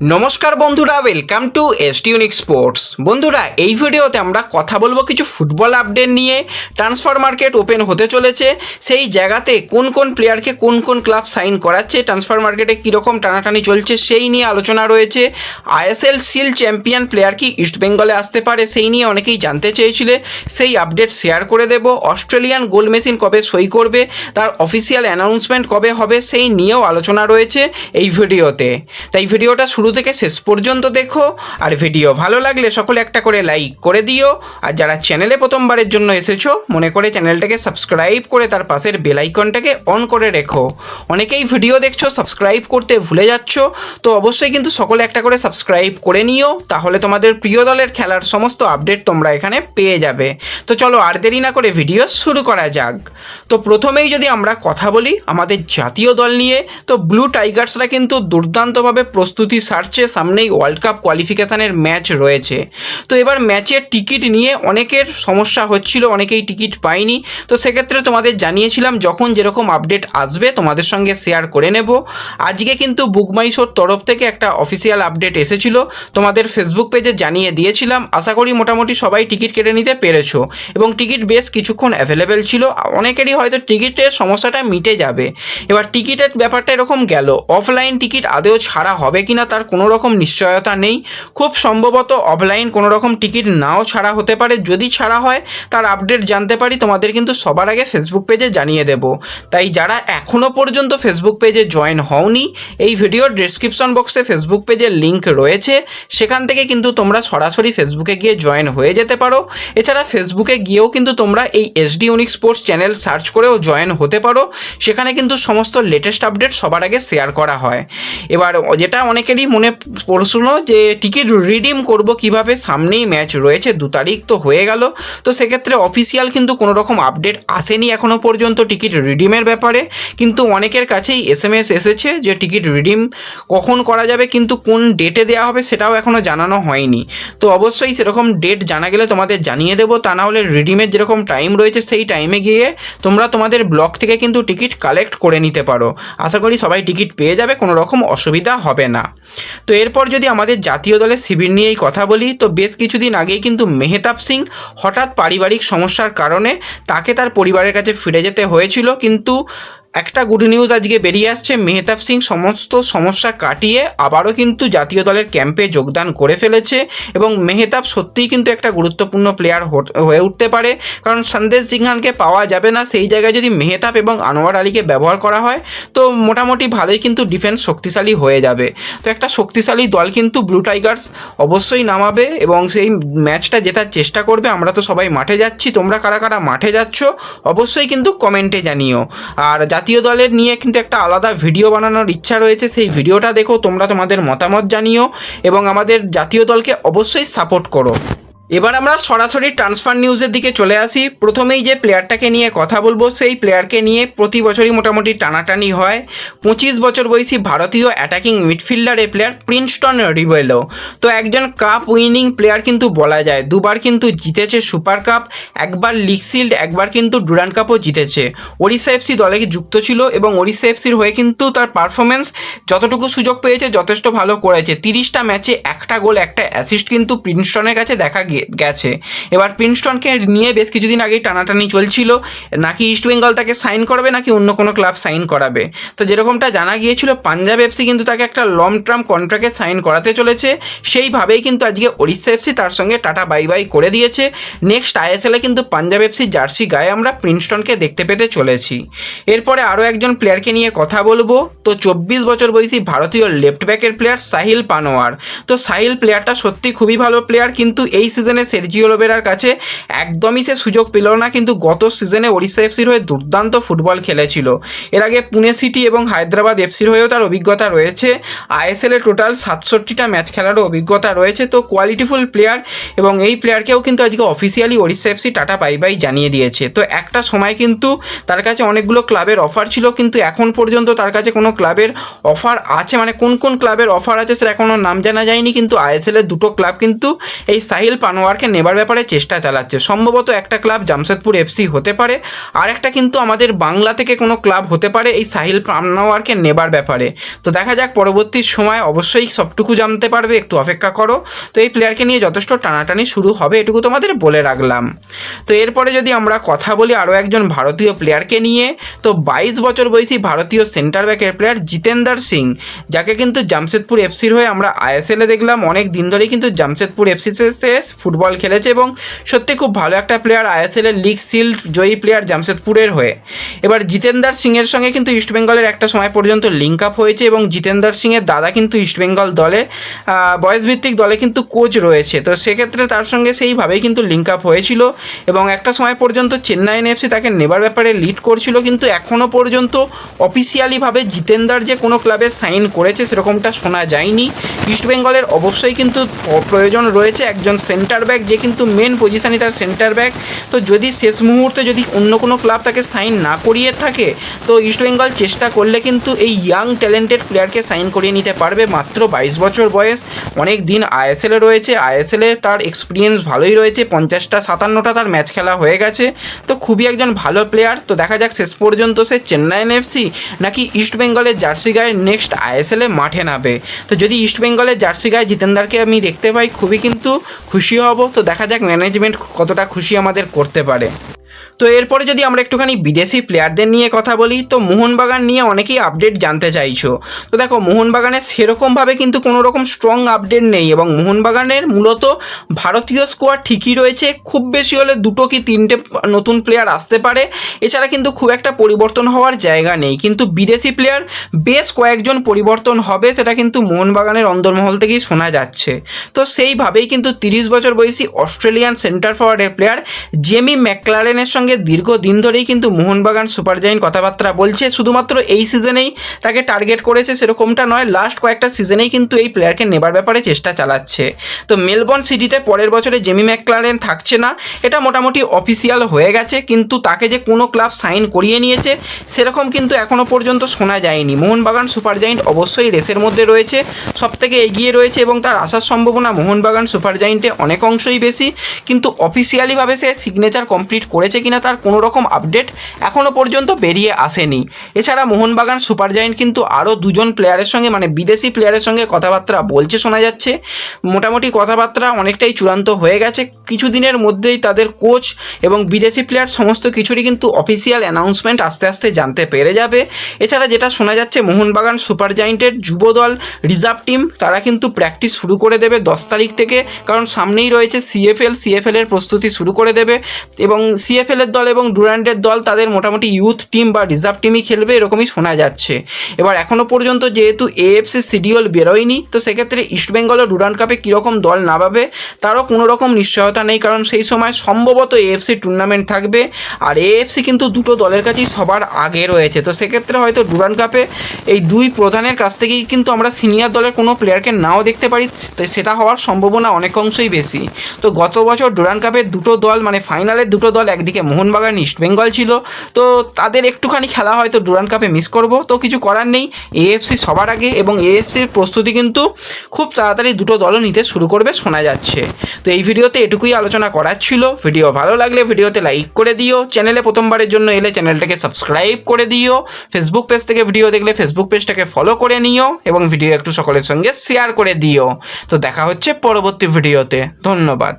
নমস্কার বন্ধুরা welcome two এসটিউনিক sports বন্ধুরা, এই ভিডিওতে আমরা কথা বলব কিছু ফুটবল আপডেট নিয়ে। ট্রান্সফার মার্কেট ওপেন হতে চলেছে। সেই জায়গাতে কোন কোন প্লেয়ারকে কোন কোন ক্লাব সাইন করাচ্ছে ট্রান্সফার মার্কেটে কীরকম টানাটানি চলছে, সেই নিয়ে আলোচনা রয়েছে। আইএসএল সিল চ্যাম্পিয়ন প্লেয়ার কি ইস্টবেঙ্গলে আসতে পারে, সেই নিয়ে অনেকেই জানতে চেয়েছিলে। সেই আপডেট শেয়ার করে দেব। অস্ট্রেলিয়ান গোল মেশিন কবে সই করবে, তার অফিসিয়াল অ্যানাউন্সমেন্ট কবে হবে, সেই নিয়েও আলোচনা রয়েছে এই ভিডিওতে। তাই ভিডিওটা শুরু থেকে শেষ পর্যন্ত দেখো। আর ভিডিও ভালো লাগলে সকলে একটা করে লাইক করে দিও। আর যারা চ্যানেলে প্রথমবারের জন্য এসেছ, মনে করে চ্যানেলটাকে সাবস্ক্রাইব করে তার পাশের বেল আইকনটাকে অন করে রেখো। অনেকেই ভিডিও দেখছ সাবস্ক্রাইব করতে ভুলে যাচ্ছ, তো অবশ্যই কিন্তু সকলে একটা করে সাবস্ক্রাইব করে নিও, তাহলে তোমাদের প্রিয় দলের খেলার সমস্ত আপডেট তোমরা এখানে পেয়ে যাবে। তো চলো আর দেরি না করে ভিডিও শুরু করা যাক। তো প্রথমেই যদি আমরা কথা বলি আমাদের জাতীয় দল নিয়ে, তো ব্লু টাইগার্সরা কিন্তু দুর্দান্তভাবে প্রস্তুতি সারছে সামনেই ওয়ার্ল্ড কাপ কোয়ালিফিকেশানের ম্যাচ রয়েছে। তো এবার ম্যাচের টিকিট নিয়ে অনেকের সমস্যা হচ্ছিল, অনেকেই টিকিট পায়নি। তো সেক্ষেত্রে তোমাদের জানিয়েছিলাম, যখন যেরকম আপডেট আসবে, তোমাদের সঙ্গে শেয়ার করে নেব। আজকে কিন্তু বুকমাইশোর তরফ থেকে একটা অফিসিয়াল আপডেট এসেছিল। তোমাদের ফেসবুক পেজে জানিয়ে দিয়েছিলাম। আশা করি মোটামুটি সবাই টিকিট কেটে নিতে পেরেছ। এবং টিকিট বেশ কিছুক্ষণ অ্যাভেলেবেল ছিল। অনেকেরই হয়তো টিকিটের সমস্যাটা মিটে যাবে। এবার টিকিটের ব্যাপারটা এরকম গেল। অফলাইন টিকিট আদেও ছাড়া হবে কিনা তার কোনো রকম নিশ্চয়তা নেই। খুব সম্ভবত অফলাইন কোনো রকম টিকিট নাও ছাড়া হতে পারে। যদি ছাড়া হয়, তার আপডেট জানতে পারি। তোমাদের কিন্তু সবার আগে ফেসবুক পেজে জানিয়ে দেব। তাই যারা এখনও পর্যন্ত ফেসবুক পেজে জয়েন হওনি, এই ভিডিওর ডিসক্রিপশন বক্সে ফেসবুক পেজের লিঙ্ক রয়েছে। সেখান থেকে কিন্তু তোমরা সরাসরি ফেসবুকে গিয়ে জয়েন হয়ে যেতে পারো। এছাড়া ফেসবুকে গিয়েও কিন্তু তোমরা এই SD unique sports channel search করেও জয়েন হতে পারো। সেখানে কিন্তু সমস্ত লেটেস্ট আপডেট সবার আগে শেয়ার করা হয়। এবার, যেটা অনেকেরই মনে প্রশ্ন যে টিকিট রিডিম করব কীভাবে? সামনেই ম্যাচ রয়েছে, দু তারিখ তো হয়ে গেল। তো সেক্ষেত্রে অফিসিয়াল কিন্তু কোনো রকম আপডেট আসেনি এখনও পর্যন্ত টিকিট রিডিমের ব্যাপারে। কিন্তু অনেকের কাছেই এস এম এস এসেছে যে টিকিট রিডিম কখন করা যাবে, কিন্তু কোন ডেটে দেওয়া হবে সেটাও এখনও জানানো হয়নি। তো অবশ্যই সেরকম ডেট জানা গেলে তোমাদের জানিয়ে দেবো। তা না হলে রিডিমের যেরকম টাইম রয়েছে সেই টাইমে গিয়ে তোমরা তোমাদের ব্লক থেকে কিন্তু টিকিট কালেক্ট করে নিতে পারো। আশা করি সবাই টিকিট পেয়ে যাবে, কোনো রকম অসুবিধা হবে না। তো এরপর যদি আমাদের জাতীয় দলের শিবির নিয়েই কথা বলি, তো বেশ কিছুদিন আগেই কিন্তু মেহতাব সিং হঠাৎ পারিবারিক সমস্যার কারণে তাকে তার পরিবারের কাছে ফিরে যেতে হয়েছিল। কিন্তু একটা গুড নিউজ আজকে বেরিয়ে আসছে। মেহতাব সিং সমস্ত সমস্যা কাটিয়ে আবারও কিন্তু জাতীয় দলের ক্যাম্পে যোগদান করে ফেলেছে এবং মেহতাব সত্যিই কিন্তু একটা গুরুত্বপূর্ণ প্লেয়ার হয়ে উঠতে পারে। কারণ সন্দেশ সিংহানকে পাওয়া যাবে না, সেই জায়গায় যদি মেহতাব এবং আনোয়ার আলীকে ব্যবহার করা হয়, তো মোটামুটি ভালোই কিন্তু ডিফেন্স শক্তিশালী হয়ে যাবে। তো একটা শক্তিশালী দল কিন্তু ব্লু টাইগার্স অবশ্যই নামাবে এবং সেই ম্যাচটা জেতার চেষ্টা করবে। আমরা তো সবাই মাঠে যাচ্ছি। তোমরা কারা কারা মাঠে যাচ্ছ, অবশ্যই কিন্তু কমেন্টে জানিও। আর জাতীয় দলের নিয়ে কিন্তু একটা আলাদা ভিডিও বানানোর ইচ্ছা রয়েছে। সেই ভিডিওটা দেখো, তোমরা তোমাদের মতামত জানিও এবং আমাদের জাতীয় দলকে অবশ্যই সাপোর্ট করো। এবার আমরা সরাসরি ট্রান্সফার নিউজের দিকে চলে আসি। প্রথমেই যে প্লেয়ারটাকে নিয়ে কথা বলব, সেই প্লেয়ারকে নিয়ে প্রতি বছরই মোটামুটি টানাটানি হয়। পঁচিশ বছর বয়সী ভারতীয় অ্যাটাকিং মিডফিল্ডার এ প্লেয়ার প্রিন্সটন রিবেলো তো একজন কাপ উইনিং প্লেয়ার কিন্তু বলা যায়। দুবার কিন্তু জিতেছে সুপার কাপ একবার লিগ শিল্ড একবার কিন্তু ডুরান কাপও জিতেছে। ওড়িশা এফসি দলে যুক্ত ছিল এবং ওড়িশা এফসির হয়ে কিন্তু তার পারফরমেন্স যতটুকু সুযোগ পেয়েছে, যথেষ্ট ভালো করেছে। তিরিশটা ম্যাচে একটা গোল একটা অ্যাসিস্ট কিন্তু প্রিন্সটনের কাছে দেখা গিয়ে গেছে। এবার প্রিন্সটনকে নিয়ে বেশ কিছুদিন আগেই টানাটানি চলছিল। নাকি ইস্ট বেঙ্গল তাকে সাইন করাবে, নাকি অন্য কোনো ক্লাব সাইন করাবে? তো যেরকমটা জানা গিয়েছিল, পাঞ্জাব এফসি কিন্তু তাকে একটা লং টার্ম কন্ট্রাক্টে সাইন করাতে চলেছে। সেইভাবেই কিন্তু আজকে ওড়িশা এফসি তার সঙ্গে টাটা বাই বাই করে দিয়েছে। নেক্সট আইএসএলে কিন্তু পাঞ্জাব এফসি জার্সি গায়ে আমরা প্রিন্সটনকে দেখতে পেতে চলেছি। এরপরে আরও একজন প্লেয়ারকে নিয়ে কথা বলব। তো চব্বিশ বছর বয়সী ভারতীয় লেফট ব্যাকের প্লেয়ার সাহিল পানোয়ার। তো সাহিল প্লেয়ারটা সত্যি খুবই ভালো প্লেয়ার কিন্তু এই সিজনে সেরজিও লোবেরার কাছে একদমই সে সুযোগ পেল না, কিন্তু গত সিজনে ওড়িশা এফসির হয়ে দুর্দান্ত ফুটবল খেলেছিল। এর আগে পুনে সিটি এবং হায়দ্রাবাদ এফসির হয়েও তার অভিজ্ঞতা রয়েছে। আইএসএলে টোটাল সাতষট্টিটা ম্যাচ খেলারও অভিজ্ঞতা রয়েছে। তো কোয়ালিটিফুল প্লেয়ার এবং এই প্লেয়ারকেও কিন্তু আজকে officially Odisha FC tata bye bye জানিয়ে দিয়েছে। তো একটা সময় কিন্তু তার কাছে অনেকগুলো ক্লাবের অফার ছিল, কিন্তু এখন পর্যন্ত তার কাছে কোনো ক্লাবের অফার আছে? মানে কোন কোন ক্লাবের অফার আছে সেটা এখনও নাম জানা যায়নি, কিন্তু আইএসএলের দুটো ক্লাব কিন্তু এই সাহিল পানো আনোয়ারকে নেবার ব্যাপারে চেষ্টা চালাচ্ছে। সম্ভবত একটা ক্লাব জামশেদপুর এফসি হতে পারে, আর একটা কিন্তু আমাদের বাংলা থেকে কোনো ক্লাব হতে পারে এই সাহিল আনোয়ারকে নেবার ব্যাপারে। তো দেখা যাক পরবর্তী সময় অবশ্যই সবটুকু জানতে পারবে, একটু অপেক্ষা করো। তো এই প্লেয়ারকে নিয়ে যথেষ্ট টানাটানি শুরু হবে, এটুকু তোমাদের বলে রাখলাম। তো এরপরে যদি আমরা কথা বলি আরও একজন ভারতীয় প্লেয়ারকে নিয়ে, তো বাইশ বছর বয়সী ভারতীয় সেন্টার ব্যাকের প্লেয়ার জিতেন্দার সিং, যাকে কিন্তু জামশেদপুর এফসির হয়ে আমরা আইএসএলে দেখলাম। অনেক দিন ধরেই কিন্তু জামশেদপুর এফসিতে ফুটবল খেলেছে এবং সত্যি খুব ভালো একটা প্লেয়ার আইএসএলের লিগ সিল্ড জয়ী প্লেয়ার জামশেদপুরের হয়ে। এবার জিতেন্দার সিংয়ের সঙ্গে কিন্তু ইস্টবেঙ্গলের একটা সময় পর্যন্ত লিঙ্ক আপ হয়েছে এবং জিতেন্দার সিংয়ের দাদা কিন্তু ইস্টবেঙ্গল দলে আহ, বয়সভিত্তিক দলে কিন্তু কোচ রয়েছে। তো সেক্ষেত্রে তার সঙ্গে সেইভাবেই কিন্তু লিঙ্ক আপ হয়েছিল এবং একটা সময় পর্যন্ত চেন্নাই এফসি তাকে নেবার ব্যাপারে লিড করছিল কিন্তু এখনও পর্যন্ত অফিসিয়ালিভাবে জিতেন্দার যে কোনো ক্লাবে সাইন করেছে সেরকমটা শোনা যায়নি। ইস্টবেঙ্গলের অবশ্যই কিন্তু প্রয়োজন রয়েছে একজন সেন্টার ব্যাক যে কিন্তু মেন পজিশানই তার সেন্টার ব্যাক তো যদি শেষ মুহূর্তে যদি অন্য কোনো ক্লাব তাকে সাইন না করিয়ে থাকে, তো ইস্টবেঙ্গল চেষ্টা করলে কিন্তু এই ইয়াং ট্যালেন্টেড প্লেয়ারকে সাইন করিয়ে নিতে পারবে মাত্র বাইশ বছর বয়স। অনেক দিন আইএসএলে রয়েছে আইএসএলে তার এক্সপিরিয়েন্স ভালোই রয়েছে, পঞ্চাশটা, সাতান্নটা তার ম্যাচ খেলা হয়ে গেছে। তো খুবই একজন ভালো প্লেয়ার তো দেখা যাক শেষ পর্যন্ত সে চেন্নাই এফসি নাকি ইস্টবেঙ্গলের জার্সি গায়ে নেক্সট আইএসএলে মাঠে নামবে। তো যদি ইস্টবেঙ্গলের জার্সি গায়ে জিতেন্দারকে আমি দেখতে পাই, খুবই কিন্তু খুশি হব তো দেখা যাক ম্যানেজমেন্ট কতটা খুশি আমাদের করতে পারে। তো এরপরে যদি আমরা একটুখানি বিদেশি প্লেয়ারদের নিয়ে কথা বলি, তো মোহনবাগান নিয়ে অনেকেই আপডেট জানতে চাইছো। তো দেখো মোহনবাগানের সেরকমভাবে কিন্তু কোনো রকম স্ট্রং আপডেট নেই এবং মোহনবাগানের মূলত ভারতীয় স্কোয়াড ঠিকই রয়েছে। খুব বেশি হলে দুটো কি তিনটে নতুন প্লেয়ার আসতে পারে, এছাড়া কিন্তু খুব একটা পরিবর্তন হওয়ার জায়গা নেই। কিন্তু বিদেশি প্লেয়ার বেশ কয়েকজন পরিবর্তন হবে, সেটা কিন্তু মোহনবাগানের অন্দরমহল থেকেই শোনা যাচ্ছে। তো সেইভাবেই কিন্তু তিরিশ বছর বয়সী অস্ট্রেলিয়ান সেন্টার ফরওয়ার্ডের প্লেয়ার জেমি ম্যাকলারেনের সঙ্গে দীর্ঘদিন ধরেই কিন্তু মোহনবাগান সুপার জায়েন্ট কথাবার্তা বলছে। শুধুমাত্র এই সিজনেই তাকে টার্গেট করেছে সেরকমটা নয় লাস্ট কয়েকটা সিজনেই কিন্তু এই প্লেয়ারকে নেবার ব্যাপারে চেষ্টা চালাচ্ছে। তো মেলবোর্ন সিটিতে পরের বছরে জেমি ম্যাকলারেন থাকছে না, এটা মোটামুটি অফিসিয়াল হয়ে গেছে, কিন্তু তাকে যে কোনো ক্লাব সাইন করিয়ে নিয়েছে, সেরকম কিন্তু এখনও পর্যন্ত শোনা যায়নি। মোহনবাগান সুপার জায়েন্ট অবশ্যই রেসের মধ্যে রয়েছে সব থেকে এগিয়ে রয়েছে এবং তার আসার সম্ভাবনা মোহনবাগান সুপার জায়েন্টে অনেক অংশই বেশি, কিন্তু অফিসিয়ালিভাবে সে সিগনেচার কমপ্লিট করেছে কিনা তার কোনো রকম আপডেট এখনও পর্যন্ত বেরিয়ে আসেনি। এছাড়া মোহনবাগান সুপার জায়েন্ট কিন্তু আরও দুজন প্লেয়ারের সঙ্গে মানে বিদেশি প্লেয়ারের সঙ্গে কথাবার্তা বলছে শোনা যাচ্ছে। মোটামুটি কথাবার্তা অনেকটাই চূড়ান্ত হয়ে গেছে। কিছুদিনের মধ্যেই তাদের কোচ এবং বিদেশি প্লেয়ার সমস্ত কিছুরই কিন্তু অফিসিয়াল অ্যানাউন্সমেন্ট আস্তে আস্তে জানতে পেরে যাবে। এছাড়া যেটা শোনা যাচ্ছে, মোহনবাগান সুপার জায়েন্টের যুব দল রিজার্ভ টিম, তারা কিন্তু প্র্যাকটিস শুরু করে দেবে দশ তারিখ থেকে। কারণ সামনেই রয়েছে সিএফএল সিএফএল এর প্রস্তুতি শুরু করে দেবে। এবং সিএফএল এর দল এবং ডুরান্ডের দল তাদের মোটামুটি ইউথ টিম বা রিজার্ভ টিমই খেলবে এরকমই শোনা যাচ্ছে। এবার এখনও পর্যন্ত যেহেতু এএফসি শিডিউল বেরোয়নি, তো সেক্ষেত্রে ইস্টবেঙ্গল ও ডুরান্ড কাপে কীরকম দল নামাবে, তারও কোনো রকম নিশ্চয়তা নেই, কারণ সেই সময় সম্ভবত এএফসি টুর্নামেন্ট থাকবে। আর এএফসি কিন্তু দুটো দলের কাছেই সবার আগে রয়েছে, তো সেক্ষেত্রে হয়তো ডুরান্ড কাপে এই দুই প্রধানের কাছ থেকেই কিন্তু আমরা সিনিয়র দলের কোনো প্লেয়ারকে নাও দেখতে পারি সেটা হওয়ার সম্ভাবনা অনেক অংশই বেশি। তো গত বছর ডুরান্ড কাপের দুটো দল মানে ফাইনালের দুটো দল একদিকে মোহনবাগান ইস্টবেঙ্গল ছিল, তো তাদের একটুখানি খেলা হয়তো ডুরান্ড কাপে মিস করব, তো কিছু করার নেই। এএফসি সবার আগে এবং এএফসির প্রস্তুতি কিন্তু খুব তাড়াতাড়ি দুটো দলও নিতে শুরু করবে শোনা যাচ্ছে। তো এই ভিডিওতে এটুকুই আলোচনা করার ছিল। ভিডিও ভালো লাগলে ভিডিওতে লাইক করে দিও। চ্যানেলে প্রথমবারের জন্য এলে চ্যানেলটাকে সাবস্ক্রাইব করে দিও। ফেসবুক পেজ থেকে ভিডিও দেখলে ফেসবুক পেজটাকে ফলো করে নিও এবং ভিডিও একটু সকলের সঙ্গে শেয়ার করে দিও। তো দেখা হচ্ছে পরবর্তী ভিডিওতে। ধন্যবাদ।